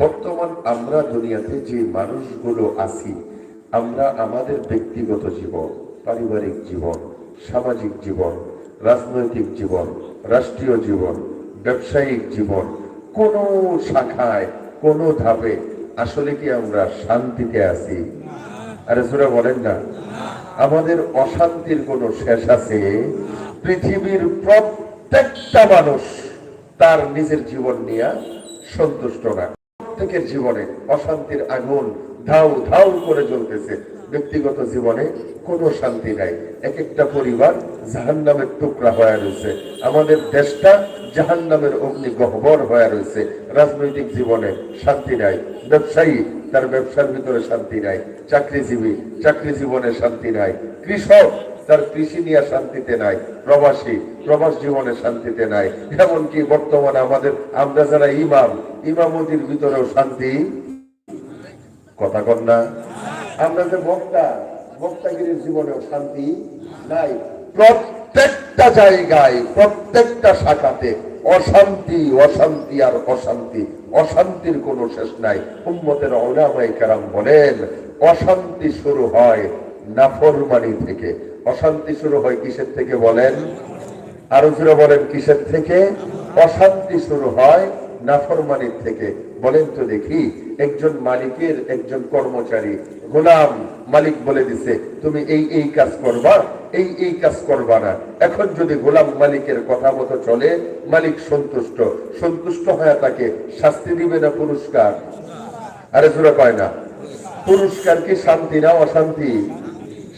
বর্তমান আমরা দুনিয়াতে যে মানুষগুলো আছি, আমরা আমাদের ব্যক্তিগত জীবন, পারিবারিক জীবন, সামাজিক জীবন, রাজনৈতিক জীবন, রাষ্ট্রীয় জীবন, ব্যবসায়িক জীবন, কোন শাখায়, কোন ধাপে আসলে কি আমরা শান্তিতে আছি? আরে সুরা বলেন না। আমাদের অশান্তির কোনো শেষ আছে? পৃথিবীর প্রত্যেকটা মানুষ তার নিজের জীবন নিয়ে সন্তুষ্ট না। প্রত্যেকের জীবনে অশান্তির আগুন ধাউ ধাউ করে জ্বলতেছে। ব্যক্তিগত জীবনে কোনো শান্তি নাই। এক একটা পরিবার জাহান নামের টুকরা হয়ে রয়েছে। আমাদের দেশটা জাহান নামের অগ্নি গহ্বর হয়ে রয়েছে। রাজনৈতিক জীবনে শান্তি নাই। ব্যবসায়ী, তার ব্যবসার ভিতরে শান্তি নাই। চাকরিজীবী চাকরি জীবনে শান্তি নাই। কৃষক তার কৃষি নিয়ে শান্তিতে নাই, প্রবাসী, প্রবাস জীবনে শান্তিতে নাই। এমনকি বর্তমানে আমাদের, আমরা যারা ইমাম, ইমামতির ভিতরেও শান্তি কথা কন না। আমরা যে বক্তা, বক্তাগিরির জীবনেও শান্তি নাই। প্রত্যেকটা জায়গায়, প্রত্যেকটা শাখাতে অশান্তি অশান্তি আর অশান্তি, অশান্তির কোনো শেষ নাই। উম্মতের ওলামাই কারাম বলেন, অশান্তি শুরু হয় নাফরমানি থেকে। অশান্তি শুরু হয় কিসের থেকে বলেন? আরও জোরে বলেন, কিসের থেকে? অশান্তি শুরু হয় নাফরমানির থেকে। বলেন তো দেখি, একজন মালিকের একজন কর্মচারী গোলাম মালিক বলে দিছে, তুমি এই এই কাজ করবা? এই এই কাজ করবা না। এখন যদি গোলাম মালিকের কথা মতো চলে, মালিক সন্তুষ্ট। সন্তুষ্ট হয়ে তাকে শাস্তি দিবে না পুরস্কার? আরে জোরে পায় না। পুরস্কার কি শান্তি না অশান্তি?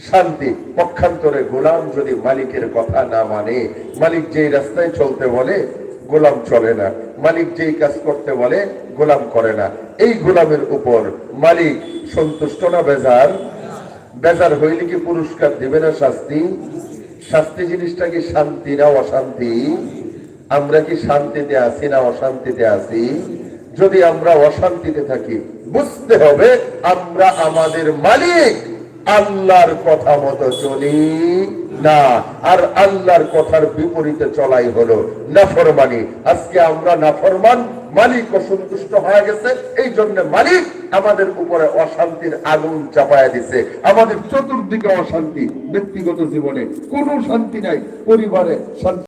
শান্তি। পক্ষান্তরে গোলাম যদি মালিকের কথা না মানে মালিক যেই রাস্তায় চলতে বলে, গোলাম চলে না। মালিক যেই কাজ করতে বলে, গোলাম করে না। এই গোলামের উপর মালিক সন্তুষ্ট না বেজার? বেজার হইলে কি পুরস্কার দিবে না শাস্তি? শাস্তি জিনিসটা কি শান্তি না অশান্তি? আমরা কি শান্তিতে আছি না অশান্তিতে আছি? যদি আমরা অশান্তিতে থাকি, বুঝতে হবে আমরা আমাদের মালিক। আল্লাহর কথা মতো চলি না, আর আল্লাহর কথার বিপরীতে চলাই হলো নাফরমানি। আজকে আমরা নাফরমান, মালিক অসন্তুষ্ট হয়ে গেছে এই জন্য মালিক আমাদের উপরে অশান্তির আগুন চাপায়া দিছে। আমাদের চতুর্দিকে অশান্তি, ব্যক্তিগত জীবনে কোনো শান্তি নাই, পরিবারে শান্তি